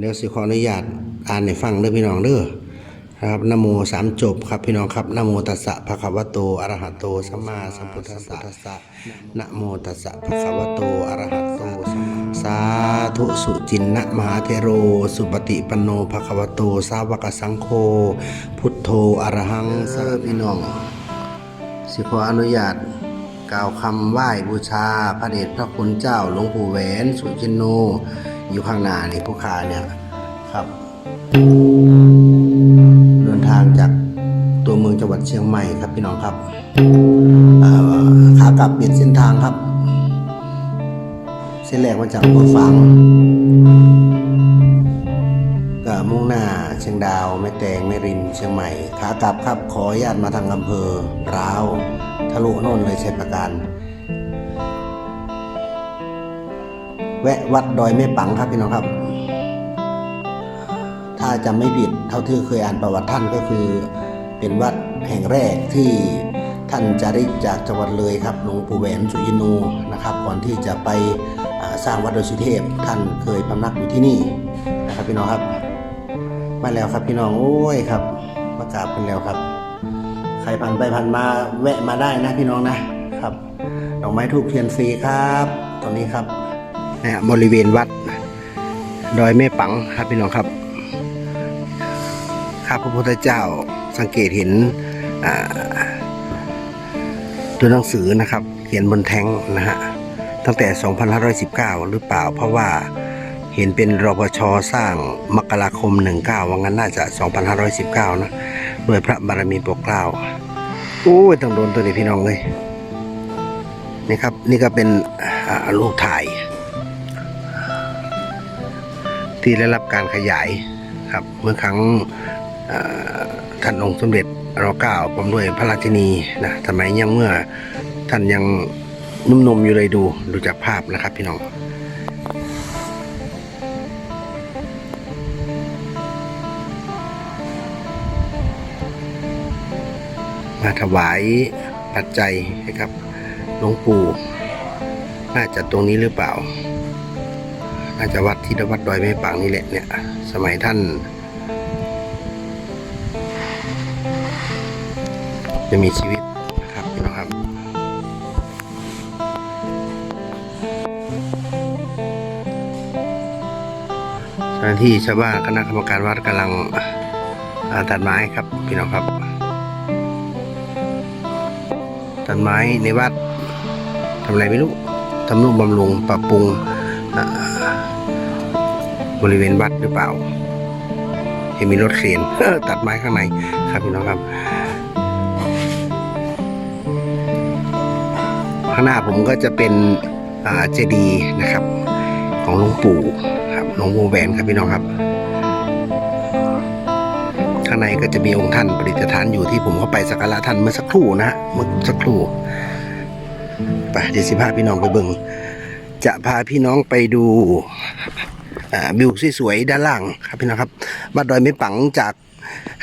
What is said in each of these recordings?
เดี๋ยวสิขออนุญาตอ่านให้ฟังเด้อพี่น้องเด้อนะครับนโมสามจบครับพี่น้องครับนโมตัสสะภะคะวะโตอะระหะโตสัมมาสัมพุทธัสสะนโมตัสสะภะคะวะโตอะระหะโตสัมมาสาธุสุจินนะมหาเทโร สุปฏิปันโนภะคะวะโตสาวกสังโฆพุทโธอะระหังเสอพี่น้อง สิขออนุญาตกล่าวคำไหว้บูชาพระเดชพระคุณเจ้าหลวงปู่แหวนสุจินโน อยู่ข้างหน้านี่ผู้ขาเนี่ยครับ เดินทางจากตัวเมืองจังหวัดเชียงใหม่ครับพี่น้องครับขากลับเปลี่ยนเส้นทางครับ เส้นแรกมาจากหัวฝังก็มุ่งหน้าเชียงดาวแม่แตงแม่ริมเชียงใหม่ขากลับครับขออนุญาตมาทางอำเภอร้าวทะลุโน่นเลยชัยประการ แวะวัดดอยแม่ปังครับพี่น้องครับ ถ้าจำไม่ผิดเท่าที่เคยอ่านประวัติท่านก็คือ เป็นวัดแห่งแรกที่ท่านจาริกจากจังหวัดเลยครับหลวงปู่แหวนสุยินูนะครับ ก่อนที่จะไปสร้างวัดโดยสุเทพ ท่านเคยพำนักอยู่ที่นี่นะครับพี่น้องครับ มาแล้วครับพี่น้องโอ้ยครับมากราบกันแล้วครับ ใครผ่านไปผ่านมาแวะมาได้นะพี่น้องนะครับดอกไม้ทูบเทียนฟรีครับตรงนี้ครับ นะฮะบริเวณวัด ดอยแม่ปังครับพี่น้องครับข้าพระพุทธเจ้าสังเกตเห็นตัวหนังสือนะครับ เขียนบนแท้งนะฮะตั้งแต่ 2519 หรือเปล่า เพราะว่าเห็นเป็นรปชสร้างมกราคม 19 ว่างั้นน่าจะ 2519 นะด้วยพระบารมีปรดเกล้าโอ้ยต้องโดนตัวนี้พี่น้องเลยนี่ครับ นี่ก็เป็นอ่ารูปถ่าย ที่ได้รับการขยายครับเมื่อครั้งท่านองค์สมเด็จรอเก้าผมด้วยพระราชินีนะสมัยยังเมื่อท่านยังนุ่มนมๆอยู่เลยดูดูจากภาพนะครับพี่น้องมาถวายปัจจัยให้กับหลวงปู่ น่าจะตรงนี้หรือเปล่า น่าจะวัดที่วัดดอยแม่ปังนี่แหละเนี่ย สมัยท่าน จะมีชีวิตนะครับพี่น้องครับสถานที่ชาวบ้านคณะกรรมการวัดกำลังตัดไม้ครับพี่น้องครับตัดไม้ในวัดทำอะไรไม่รู้ทำนุบำรุงปรับปรุงอ บริเวณวัดหรือเปล่าเห็นมีรถเข็นตัดไม้ข้างในครับพี่น้องครับ ข้างหน้าผมก็จะเป็นเจดีย์นะครับ ของหลวงปู่ครับหลวงปู่แหวนครับพี่น้องครับ ข้างในก็จะมีองค์ท่านประดิษฐานอยู่ที่ผมเข้าไปสักการะท่านเมื่อสักครู่นะฮะเมื่อสักครู่ไปเดี๋ยวสิพาพี่น้องไปเบิ่งจะพาพี่น้องไปดู วิวสวยๆด้านล่างครับพี่น้องครับวัดดอยไม่ปังจาก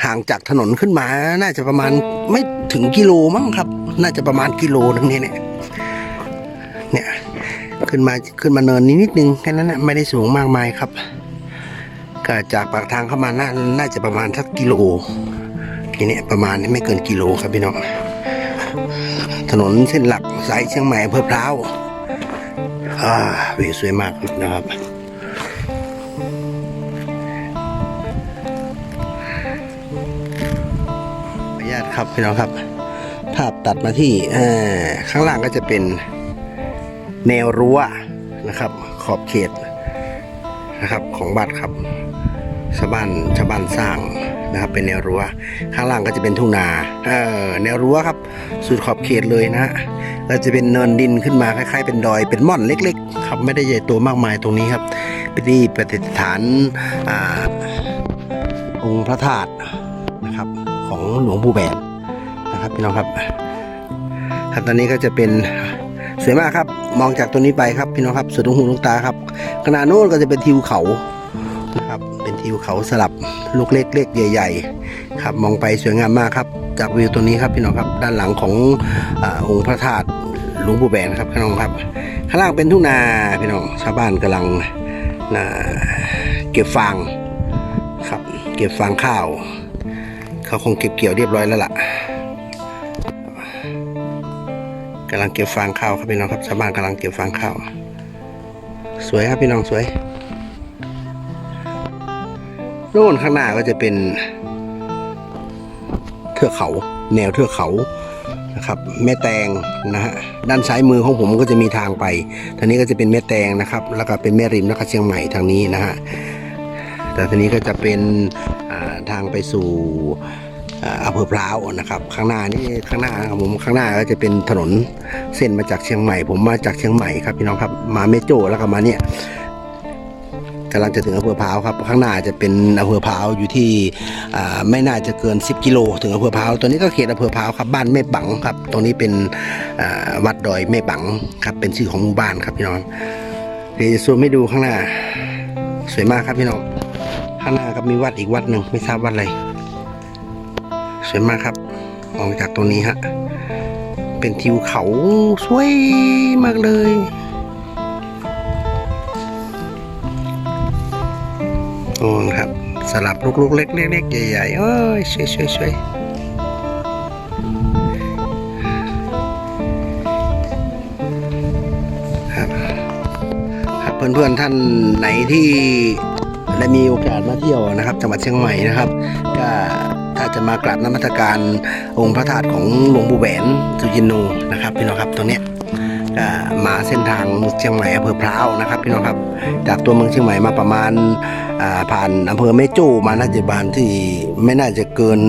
ห่างจากถนนขึ้นมา น่าจะประมาณไม่ถึงกิโลมั้งครับ น่าจะประมาณกิโลนึงเนี่ยเนี่ยเนี่ยขึ้นมาขึ้นมาเนินนิดนึงแค่นั้นนะไม่ได้สูงมากมายครับก็จากปากทางเข้ามาน่าน่าจะประมาณสักกิโลทีเนี้ยประมาณไม่เกินกิโลครับพี่น้องถนนเส้นหลักสายเชียงใหม่อำเภอพร้าวอ่าวิวสวยมากนะครับาตครับพี่น้องครับ ภาพตัดมาที่ข้างล่างก็จะเป็นแนวรั้วนะครับ ขอบเขตนะครับของบัตรครับชาวบ้านชาวบ้านสร้างนะครับ เป็นแนวรั้วข้างล่างก็จะเป็นทุ่งนาเออแนวรั้วครับ สุดขอบเขตเลยนะฮะแล้วจะเป็นเนินดินขึ้นมาคล้ายๆ เป็นดอยเป็นม่อนเล็ก ๆ ครับไม่ได้ใหญ่โตมากมายตรงนี้ครับเป็นที่ประดิษฐานอ่าองค์พระธาตุ ของหลวงปู่แบนนะครับพี่น้องครับครับตอนนี้ก็จะเป็นสวยมากครับ มองจากตัวนี้ไปครับพี่น้องครับสุดลูกหูลูกตาครับขณะโน้นก็จะเป็นทิวเขานะครับเป็นทิวเขาสลับลูกเล็กเล็กใหญ่ ๆ ครับมองไปสวยงามมากครับ จากวิวตัวนี้ครับพี่น้องครับด้านหลังของอองค์พระธาตุหลวงปู่แบนครับพี่น้องครับ ข้างล่างเป็นทุ่งนาพี่น้องชาวบ้านกำลังนะเก็บฟางครับ เก็บฟางข้าว เขาคงเก็บเกี่ยวเรียบร้อยแล้วล่ะกำลังเก็บฟางข้าวครับพี่น้องครับชาวบ้านกำลังเก็บฟางข้าวสวยครับพี่น้องสวยโน่นข้างหน้าก็จะเป็น เทือกเขา แนวเทือกเขานะครับ แม่แตงนะฮะด้านซ้ายมือของผมก็จะมีทางไปทางนี้ก็จะเป็นแม่แตงนะครับ แล้วก็เป็นแม่ริมแล้วก็เชียงใหม่ทางนี้นะฮะแต่ทางนี้ก็จะเป็น ทางไปสู่อำเภอพร้าวนะครับ ข้างหน้านี่ข้างหน้าของผมข้างหน้าก็จะเป็นถนนเส้นมาจากเชียงใหม่ ผมมาจากเชียงใหม่ครับพี่น้องครับมาเมโจแล้วก็มาเนี่ยกำลังจะถึงอำเภอพร้าวครับข้างหน้าจะเป็นอำเภอพร้าวอยู่ที่ไม่น่าจะเกิน 10 กิโล ถึงอำเภอพร้าวตัวนี้ก็เขตอำเภอพร้าวครับบ้านแม่บังครับ ตรงนี้เป็นวัดดอยแม่บังครับเป็นชื่อของหมู่บ้านครับพี่น้องเดี๋ยวจะซูมให้ดูข้างหน้า สวยมากครับพี่น้อง ข้างหน้าครับมีวัดอีกวัดหนึ่งไม่ทราบวัดอะไรสวยมากครับมองจากตรงนี้ฮะเป็นทิวเขาสวยมากเลยโอ้ครับสลับลูกๆเล็กๆใหญ่ๆโอ้ยช่วยช่วยช่วยครับครับเพื่อนๆท่านไหนที่ ได้มีโอกาสมาเที่ยวนะครับ จังหวัดเชียงใหม่นะครับก็ถ้าจะมากราบน้ำมัสการองค์พระธาตุของหลวงปู่แหวนสุจินโนนะครับพี่น้องครับตรงเนี้ยก็มาเส้นทางเชียงใหม่อำเภอพร้าวนะครับพี่น้องครับ จากตัวเมืองเชียงใหม่มาประมาณผ่านอำเภอแม่โจ้มาน่าจะบานที่ไม่น่าจะเกิน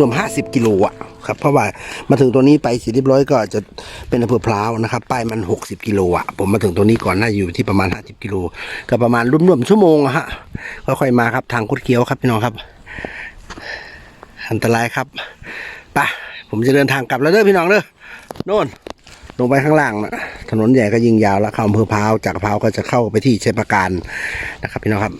รวมๆห้าสิบกิโลอะ ครับเพราะว่ามาถึงตัวนี้ไปเสิเรียบร้อยก็จะเป็นอำเภอพร้าวนะครับป้ายมันหกสิบกิโลอะผมมาถึงตัวนี้ก่อนน่าอยู่ที่ประมาณห้าสิบกิโลก็ประมาณรวมๆชั่วโมงอะฮะค่อยๆมาครับทางคุดเคี้ยวครับพี่น้องครับ อันตรายครับไปผมจะเดินทางกลับแล้วเด้อพี่น้องเด้อโน่นลงไปข้างล่างนะถนนใหญ่ก็ยิงยาวแล้วเข้าอำเภอพร้าวจากพร้าวก็จะเข้าไปที่เชัยประการนะครับพี่น้องครับ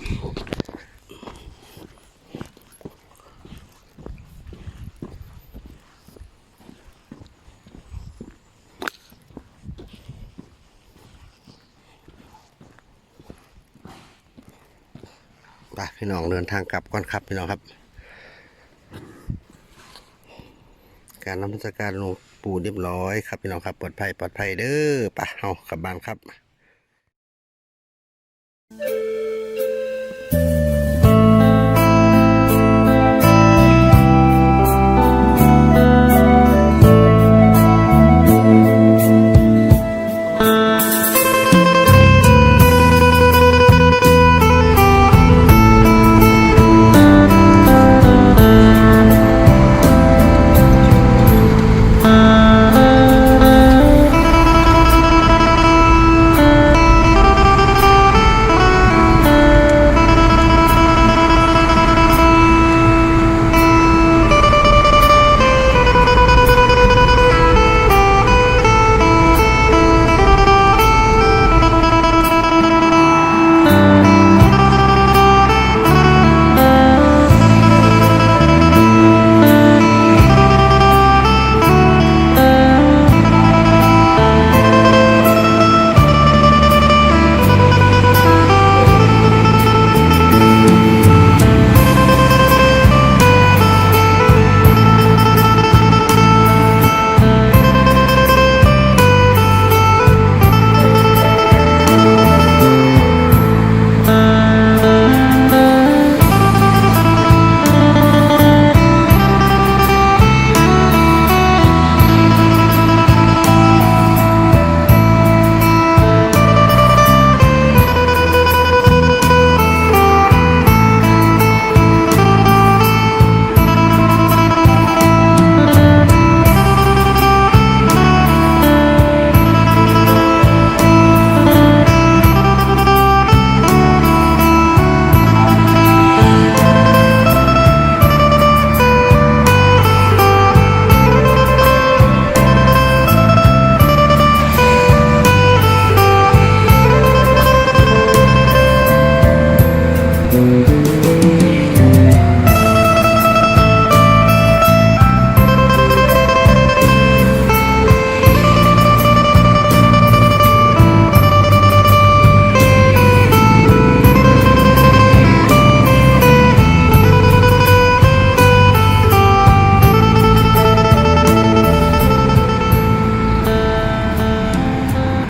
พี่น้องเดินทางกลับก่อนครับพี่น้องครับ การนำมัสการหลวงปู่เรียบร้อยครับพี่น้องครับปลอดภัยปลอดภัยเด้อปะเอากลับบ้านครับ